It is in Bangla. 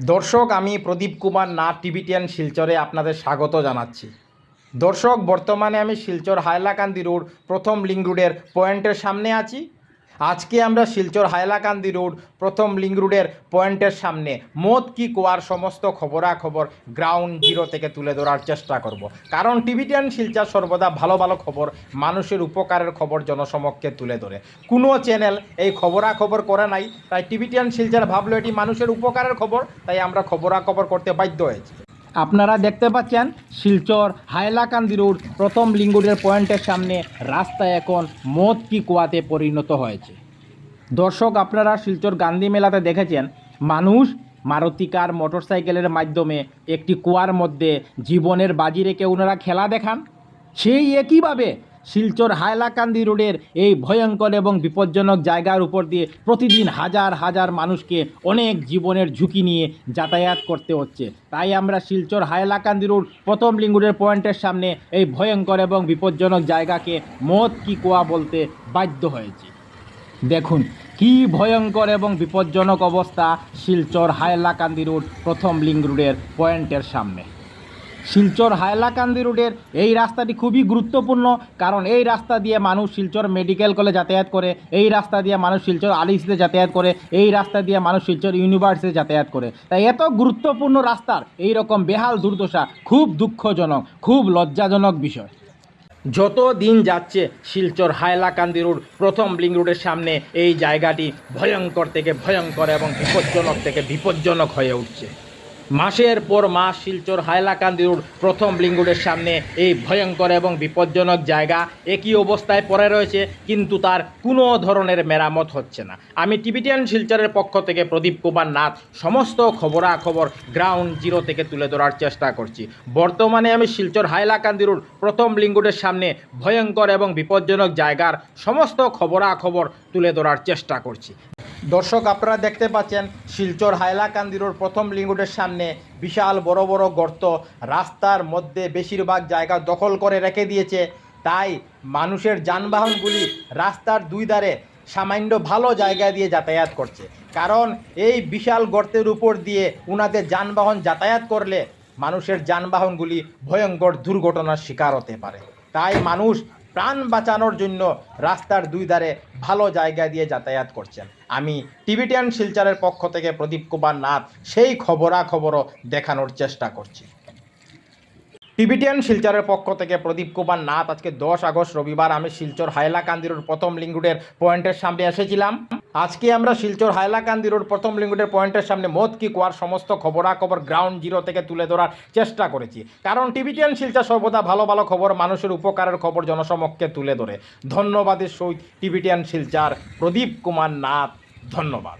দর্শক, আমি প্রদীপ কুমার, না টিভিটিয়ান শিলচরে আপনাদের স্বাগত জানাচ্ছি। দর্শক, বর্তমানে আমি শিলচর হাইলাকান্দি রোড, প্রথম লিঙ্ক রোডের পয়েন্টের সামনে আছি। আজকে আমরা শিলচর হাইলাকান্দি রোড প্রথম লিঙ্ক রোডের পয়েন্টের সামনে। মদ কি কোয়ার সমস্ত খবরাখবর গ্রাউন্ড জিরো থেকে তুলে ধরার চেষ্টা করব। কারণ টিভিটিয়ান শিলচর সর্বদা ভালো ভালো খবর, মানুষের উপকারের খবর জনসমক্ষে তুলে ধরে। কোনো চ্যানেল এই খবরাখবর করে নাই, তাই টিভিটিয়ান শিলচর ভাবলো এটি মানুষের উপকারের খবর, তাই আমরা খবরাখবর করতে বাধ্য হয়েছি। আপনারা দেখতে পাচ্ছেন শিলচর হাইলাকান্দি রোড প্রথম লিঙ্গুরের পয়েন্টের সামনে রাস্তা এখন মদ কি কুয়াতে পরিণত হয়েছে। দর্শক, আপনারা শিলচর গান্ধী মেলাতে দেখেছেন, মানুষ মারুতি কার মোটরসাইকেলের মাধ্যমে একটি কুয়ার মধ্যে জীবনের বাজি রেখে ওনারা খেলা দেখান। সেই একইভাবে শিলচর হাইলাকান্দি রোডের এই ভয়ঙ্কর এবং বিপজ্জনক জায়গার উপর দিয়ে প্রতিদিন হাজার হাজার মানুষকে অনেক জীবনের ঝুঁকি নিয়ে যাতায়াত করতে হচ্ছে। তাই আমরা শিলচর হাইলাকান্দি রোড প্রথম লিঙ্গুরের পয়েন্টের সামনে এই ভয়ঙ্কর এবং বিপজ্জনক জায়গাকে মদ কি কোয়া বলতে বাধ্য হয়েছি। দেখুন, কি ভয়ঙ্কর এবং বিপজ্জনক অবস্থা শিলচর হাইলাকান্দি রোড প্রথম লিঙ্ক রোডের পয়েন্টের সামনে। শিলচর হাইলাকান্দি রোডের এই রাস্তাটি খুবই গুরুত্বপূর্ণ, কারণ এই রাস্তা দিয়ে মানুষ শিলচর মেডিকেল কলেজ যাতায়াত করে, এই রাস্তা দিয়ে মানুষ শিলচর আলিসিতে যাতায়াত করে, এই রাস্তা দিয়ে মানুষ শিলচর ইউনিভার্সিটি যাতায়াত করে। তাই এত গুরুত্বপূর্ণ রাস্তার এই রকম বেহাল দুর্দশা খুব দুঃখজনক, খুব লজ্জাজনক বিষয়। যত দিন যাচ্ছে শিলচর হায়লাকান্দি রোড, প্রথম লিঙ্ক রোডের সামনে এই জায়গাটি ভয়ঙ্কর থেকে ভয়ঙ্কর এবং বিপজ্জনক থেকে বিপজ্জনক হয়ে উঠছে। মাসের পর মাস শিলচর হাইলাকান্দি রোড প্রথম লিঙ্ক রোডের সামনে এই ভয়ঙ্কর এবং বিপজ্জনক জায়গা একই অবস্থায় পড়ে রয়েছে, কিন্তু তার কোনো ধরনের মেরামত হচ্ছে না। আমি টিবিটিয়ান শিলচরের পক্ষ থেকে প্রদীপ কুমার নাথ সমস্ত খবরাখবর গ্রাউন্ড জিরো থেকে তুলে ধরার চেষ্টা করছি। বর্তমানে আমি শিলচর হাইলাকান্দি রোড প্রথম লিঙ্ক রোডের সামনে ভয়ঙ্কর এবং বিপজ্জনক জায়গার সমস্ত খবরাখবর তুলে ধরার চেষ্টা করছি। দর্শক, আপনারা দেখতে পাচ্ছেন শিলচর হাইলাকান্দি রোড প্রথম লিঙ্গুডের সামনে বিশাল বড় বড় গর্ত। রাস্তার মধ্যে বেশিরভাগ জায়গা দখল করে রেখে দিয়েছে। তাই মানুষের যানবাহনগুলি রাস্তার দুই ধারে সামান্য ভালো জায়গা দিয়ে যাতায়াত করছে। কারণ এই বিশাল গর্তের উপর দিয়ে উনাদের যানবাহন যাতায়াত করলে মানুষের যানবাহনগুলি ভয়ঙ্কর দুর্ঘটনার শিকার হতে পারে। তাই মানুষ প্রাণ বাঁচানোর জন্য রাস্তার দুই ধারে ভালো জায়গা দিয়ে যাতায়াত করছেন। আমি টিবিটিয়ান শিলচারের পক্ষ থেকে প্রদীপ কুমার নাথ সেই খবরাখবরও দেখানোর চেষ্টা করছি। টিবিটিয়ান শিলচরের পক্ষ থেকে প্রদীপ কুমার নাথ, আজকে দশ আগস্ট রবিবার আমি শিলচর হাইলাকান্দির প্রথম লিঙ্ক পয়েন্টের সামনে এসেছিলাম। আজকে আমরা শিলচর হাইলাকান্দি রোড প্রথম লিঙ্ক পয়েন্টের সামনে মদ কি কুয়ার সমস্ত খবরাখবর গ্রাউন্ড জিরো থেকে তুলে ধরার চেষ্টা করেছি। কারণ টিবিটিয়ান শিলচর সর্বদা ভালো ভালো খবর, মানুষের উপকারের খবর জনসমক্ষে তুলে ধরে। ধন্যবাদের সহিত টিবিটিয়ান শিলচার, প্রদীপ কুমার নাথ, ধন্যবাদ।